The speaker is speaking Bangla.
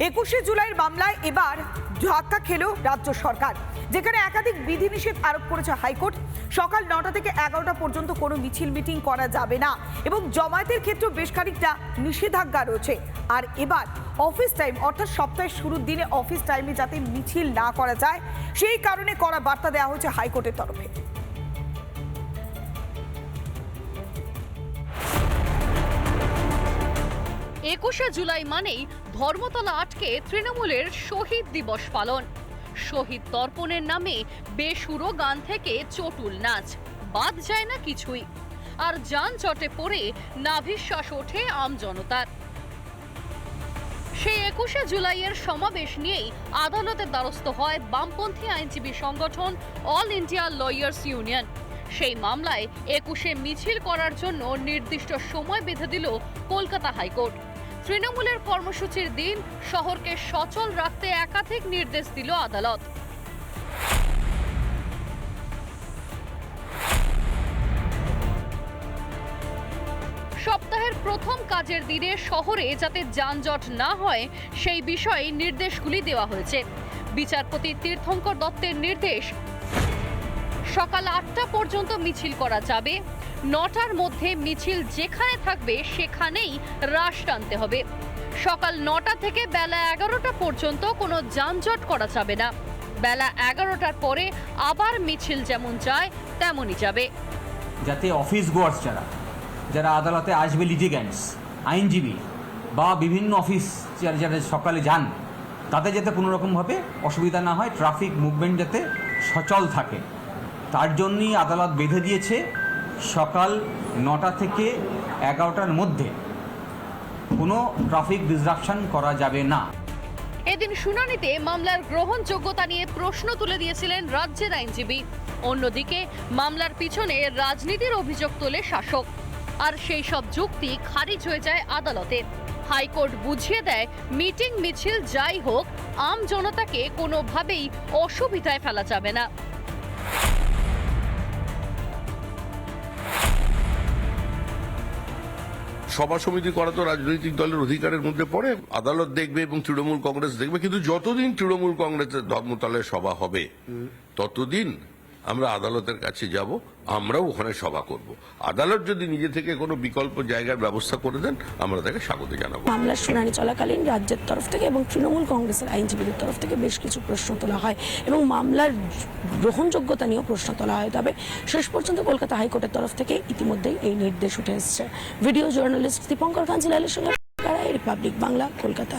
একুশে জুলাইয়ের মামলায় এবার ধাক্কা খেল রাজ্য সরকার, যেখানে একাধিক বিধিনিষেধ আরোপ করেছে হাইকোর্ট। সকাল নটা থেকে এগারোটা পর্যন্ত কোনো মিছিল মিটিং করা যাবে না এবং জমায়েতের ক্ষেত্রেও বেশ খানিকটা নিষেধাজ্ঞা রয়েছে। আর এবার অফিস টাইম, অর্থাৎ সপ্তাহের শুরুর দিনে অফিস টাইমে যাতে মিছিল না করা যায়, সেই কারণে করা বার্তা দেওয়া হয়েছে হাইকোর্টের তরফে। একুশে জুলাই মানেই ধর্মতলা আটকে তৃণমূলের শহীদ দিবস পালন। শহীদ তর্পণের নামে বেসুরো গান থেকে চটুল নাচ। বাদ যায় না কিছুই। আর যানজটে পড়ে নাভিশ্বাস ওঠে আমজনতার সেই একুশে জুলাইয়ের সমাবেশ নিয়েই আদালতের দ্বারস্থ হয় বামপন্থী আইনজীবী সংগঠন অল ইন্ডিয়া লয়ার্স ইউনিয়ন। সেই মামলায় একুশে মিছিল করার জন্য নির্দিষ্ট সময় বেঁধে দিল কলকাতা হাইকোর্ট। তৃণমূলের কর্মসূচির দিন, শহরকে সচল রাখতে একাধিক নির্দেশ দিল আদালত। সপ্তাহের প্রথম কাজের দিনে শহরে যাতে যানজট না হয়, সেই বিষয়ে নির্দেশগুলি দেওয়া হয়েছে। বিচারপতি তীর্থঙ্কর দত্তের নির্দেশ, সকাল আটটা পর্যন্ত মিছিল করা যাবে। নটার মধ্যে মিছিল যেখানে থাকবে, সেখানেই রাশ টানতে হবে। সকাল নটা থেকে বেলা এগারোটা পর্যন্ত কোনো যানজট করা যাবে না। বেলা এগারোটার পরে আবার মিছিল যেমন যায়, তেমনই যাবে। যাতে অফিস গোয়ার্স যারা যারা আদালতে আসবে লিটিগ্যান্টস আইনজীবী বা বিভিন্ন অফিস যারা যারা সকালে যান, তাদের যাতে কোনো রকমভাবে অসুবিধা না হয়, ট্রাফিক মুভমেন্ট যাতে সচল থাকে। তার জন্যই আদালত বেঁধে দিয়েছে সকাল নটা থেকে এগারোটার মধ্যে কোনো ট্রাফিক ডিসরাপশন করা যাবে না। এদিন শুনানিতে মামলার গ্রহণযোগ্যতা নিয়ে প্রশ্ন তুলে দিয়েছিলেন রাজ্যের আইনজীবী। অন্যদিকে মামলার পিছনে রাজনীতির অভিযোগ তোলে শাসক। আর সেই সব যুক্তি খারিজ হয়ে যায় আদালতে। হাইকোর্ট বুঝিয়ে দেয়, মিটিং মিছিল যাই হোক, আম জনতাকে কোনোভাবেই অসুবিধায় ফেলা যাবে না। সভা সমিতি করা তো রাজনৈতিক দলের অধিকারের মধ্যে পড়ে। আদালত দেখবে এবং তৃণমূল কংগ্রেস দেখবে। কিন্তু যতদিন তৃণমূল কংগ্রেসের ধর্মতলায় সভা হবে, ততদিন আমরা আদালতের কাছে যাব, আমরাও ওখানে সভা করব। আদালত যদি নিজে থেকে কোনো বিকল্প জায়গার ব্যবস্থা করে দেন, আমরা তাকে স্বাগত জানাব। মামলার শুনানি চলাকালীন রাজ্যের তরফ থেকে এবং তৃণমূল কংগ্রেসের আইনজীবীদের তরফ থেকে বেশ কিছু প্রশ্ন তোলা হয় এবং মামলার গ্রহণযোগ্যতা নিয়েও প্রশ্ন তোলা হয়। তবে শেষ পর্যন্ত কলকাতা হাইকোর্টের তরফ থেকে ইতিমধ্যেই এই নির্দেশ উঠে এসেছে। ভিডিও জার্নালিস্ট দীপঙ্কর কাঞ্জিলালের সঙ্গে রিপাবলিক বাংলা, কলকাতা।